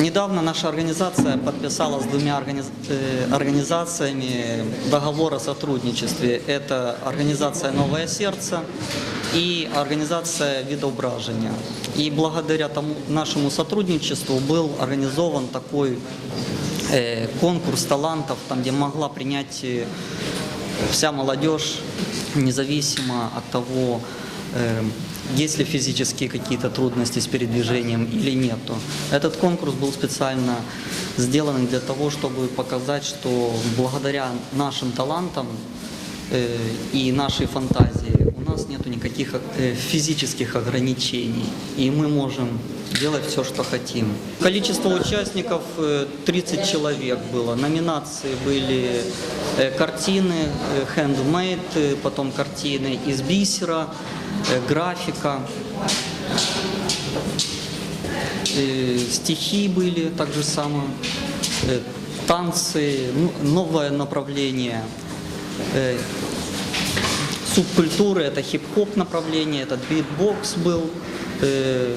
Недавно наша организация подписала с двумя э, организациями договор о сотрудничестве. Это организация «Новое сердце» и организация «Видоображение». И благодаря тому нашему сотрудничеству был организован такой э, конкурс талантов, там, где могла принять э, вся молодежь, независимо от того, есть ли физические какие-то трудности с передвижением или нету. Этот конкурс был специально сделан для того, чтобы показать, что благодаря нашим талантам э, и нашей фантазии у нас нету никаких э, физических ограничений, и мы можем делать все, что хотим. Количество участников э, 30 человек было. Номинации были э, картины, э, handmade, э, потом картины из бисера, э, графика, э, стихи были так же самое, э, танцы, ну, новое направление. э, субкультуры, это хип-хоп направление, это битбокс был, э,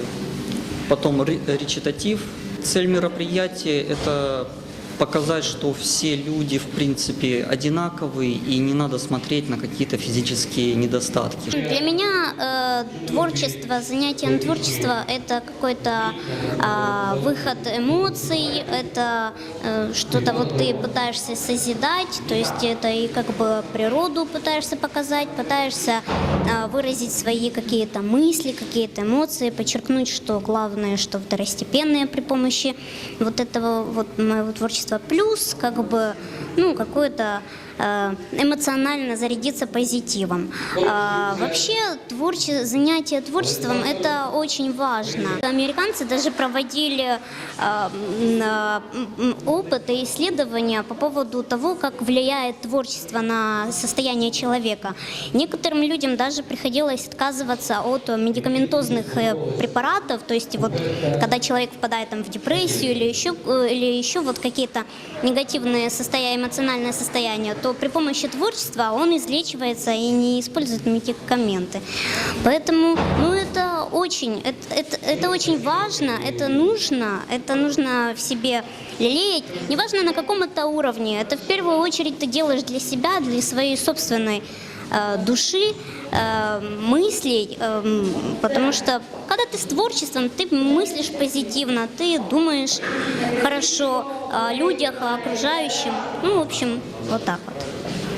потом ре- речитатив. Цель мероприятия – это показать, что все люди, в принципе, одинаковые, и не надо смотреть на какие-то физические недостатки. Для меня э, творчество, занятие творчество – это какой-то а, выход эмоций, это э, что-то вот ты пытаешься созидать, то есть это и как бы природу пытаешься показать, пытаешься а, выразить свои какие-то мысли, какие-то эмоции, подчеркнуть, что главное, что второстепенное при помощи вот этого вот моего творчества, плюс как бы ну какое-то э, эмоционально зарядиться позитивом. А, вообще творче... занятие творчеством это очень важно. Американцы даже проводили а, м, а, м, опыт и исследования по поводу того, как влияет творчество на состояние человека. Некоторым людям даже приходилось отказываться от медикаментозных э, препаратов, то есть вот когда человек впадает там в депрессию или еще, э, или еще вот какие-то негативные состояния, эмоциональное состояние, то при помощи творчества он излечивается и не использует медикаменты. Поэтому, ну это очень, это, это, это очень важно, это нужно, это нужно в себе лелеять, неважно на каком это уровне, это в первую очередь ты делаешь для себя, для своей собственной души, э, мыслей, э, потому что когда ты с творчеством, ты мыслишь позитивно, ты думаешь хорошо о людях, о окружающем, ну, в общем, вот так вот.